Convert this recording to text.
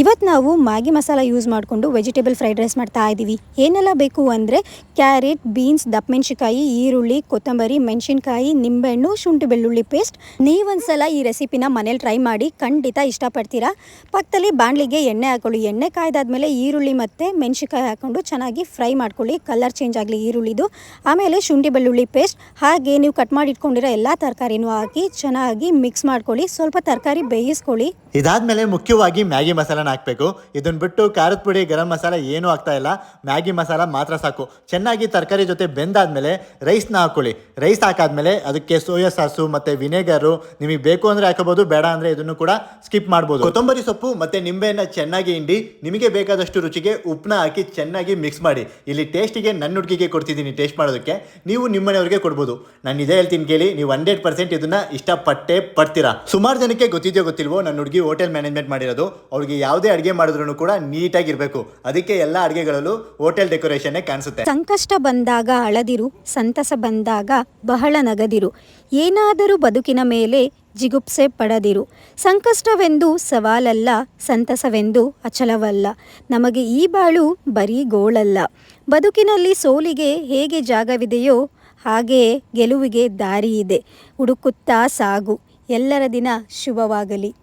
ಇವತ್ತು ನಾವು Maggi masala use ಮಾಡಿಕೊಂಡು ವೆಜಿಟೇಬಲ್ ಫ್ರೈಡ್ ರೈಸ್ ಮಾಡ್ತಾ ಇದ್ದೀವಿ ಏನೆಲ್ಲ ಬೇಕು ಅಂದರೆ ಕ್ಯಾರೆಟ್ ಬೀನ್ಸ್ ದಪ್ಪ ದಪ್ಪಮೆಣ್ಸಿಕಾಯಿ ಈರುಳ್ಳಿ, ಕೊತ್ತಂಬರಿ, ಮೆಣಸಿನ್ಕಾಯಿ, ನಿಂಬೆಹಣ್ಣು, ಶುಂಠಿ ಬೆಳ್ಳುಳ್ಳಿ ಪೇಸ್ಟ್ ನೀವೊಂದ್ಸಲ ಈ ರೆಸಿಪಿನ ಮನೇಲಿ ಟ್ರೈ ಮಾಡಿ ಖಂಡಿತ ಇಷ್ಟಪಡ್ತೀರಾ? ಪಕ್ಕದಲ್ಲಿ ಬಾಣಲಿಗೆ ಎಣ್ಣೆ ಹಾಕೊಳ್ಳಿ. ಎಣ್ಣೆ ಕಾಯ್ದಾದ್ಮೇಲೆ ಈರುಳ್ಳಿ ಮತ್ತು ಮೆಣಸಿನ್ಕಾಯಿ ಹಾಕ್ಕೊಂಡು ಚೆನ್ನಾಗಿ ಫ್ರೈ ಮಾಡ್ಕೊಳ್ಳಿ. ಕಲರ್ ಚೇಂಜ್ ಆಗಲಿ ಈರುಳ್ಳಿದು. ಆಮೇಲೆ ಶುಂಠಿ ಬೆಳ್ಳುಳ್ಳಿ ಪೇಸ್ಟ್ ಹಾಗೆ ನೀವು ಕಟ್ ಮಾಡಿ ಇಟ್ಕೊಂಡಿರೋ ಎಲ್ಲ ತರಕಾರಿನೂ ಹಾಕಿ ಚೆನ್ನಾಗಿ ಮಿಕ್ಸ್ ಮಾಡ್ಕೊಳ್ಳಿ. ಸ್ವಲ್ಪ ತರಕಾರಿ ಬೇಯಿಸ್ಕೊಳ್ಳಿ. ಇದಾದ್ಮೇಲೆ ಮುಖ್ಯವಾಗಿ ಮ್ಯಾಗಿ ಮಸಾಲಾನ ಹಾಕಬೇಕು. ಇದನ್ನ ಬಿಟ್ಟು ಖಾರದ ಪುಡಿ, ಗರಂ ಮಸಾಲ ಏನೂ ಆಗ್ತಾ ಇಲ್ಲ. ಮ್ಯಾಗಿ ಮಸಾಲ ಮಾತ್ರ ಸಾಕು. ಚೆನ್ನಾಗಿ ತರಕಾರಿ ಜೊತೆ ಬೆಂದಾದಮೇಲೆ ರೈಸ್ನ ಹಾಕೊಳ್ಳಿ. ರೈಸ್ ಹಾಕಾದ್ಮೇಲೆ ಅದಕ್ಕೆ ಸೋಯಾ ಸಾಸು ಮತ್ತು ವಿನೆಗರು ನಿಮಗೆ ಬೇಕು ಅಂದರೆ ಹಾಕೋಬೋದು, ಬೇಡ ಅಂದರೆ ಇದನ್ನು ಕೂಡ ಸ್ಕಿಪ್ ಮಾಡ್ಬೋದು. ಕೊತ್ತಂಬರಿ ಸೊಪ್ಪು ಮತ್ತು ನಿಂಬೆಯನ್ನು ಚೆನ್ನಾಗಿ ಹಿಂಡಿ, ನಿಮಗೆ ಬೇಕಾದಷ್ಟು ರುಚಿಗೆ ಉಪ್ಪನ್ನ ಹಾಕಿ ಚೆನ್ನಾಗಿ ಮಿಕ್ಸ್ ಮಾಡಿ. ಇಲ್ಲಿ ಟೇಸ್ಟಿಗೆ ನನ್ನ ಹುಡುಗಿಗೆ ಕೊಡ್ತಿದ್ದೀನಿ ಟೇಸ್ಟ್ ಮಾಡೋದಕ್ಕೆ. ನೀವು ನಿಮ್ಮನೆಯವ್ರಿಗೆ ಕೊಡ್ಬೋದು. ನಾನು ಇದೇ ಹೇಳ್ತೀನಿ ಕೇಳಿ, ನೀವು ಹಂಡ್ರೆಡ್ ಪರ್ಸೆಂಟ್ ಇದನ್ನ ಇಷ್ಟಪಟ್ಟೆ ಪಡ್ತೀರಾ? ಸುಮಾರು ಜನಕ್ಕೆ ಗೊತ್ತಿದೆಯೋ ಗೊತ್ತಿಲ್ವೋ ನನ್ನ ಹುಡುಗಿ ಹೋಟೆಲ್ ಮ್ಯಾನೇಜ್ಮೆಂಟ್ ಮಾಡಿರೋದು. ಅವ್ರಿಗೆ ಯಾವುದೇ ಅಡುಗೆ ಮಾಡಿದ್ರು ಕೂಡ ನೀಟಾಗಿರಬೇಕು. ಅದಕ್ಕೆ ಎಲ್ಲ ಅಡುಗೆಗಳಲ್ಲೂ ಹೋಟೆಲ್ ಡೆಕೋರೇಷನ್ನೇ ಕಾಣಿಸುತ್ತೆ. ಸಂಕಷ್ಟ ಬಂದಾಗ ಅಳದಿರು, ಸಂತಸ ಬಂದಾಗ ಬಹಳ ನಗದಿರು. ಏನಾದರೂ ಬದುಕಿನ ಮೇಲೆ ಜಿಗುಪ್ಸೆ ಪಡದಿರು. ಸಂಕಷ್ಟವೆಂದು ಸವಾಲಲ್ಲ, ಸಂತಸವೆಂದು ಅಚಲವಲ್ಲ. ನಮಗೆ ಈ ಬಾಳು ಬರೀ ಗೋಳಲ್ಲ. ಬದುಕಿನಲ್ಲಿ ಸೋಲಿಗೆ ಹೇಗೆ ಜಾಗವಿದೆಯೋ ಹಾಗೆಯೇ ಗೆಲುವಿಗೆ ದಾರಿ ಇದೆ ಹುಡುಕುತ್ತಾ ಸಾಗು. ಎಲ್ಲರ ದಿನ ಶುಭವಾಗಲಿ.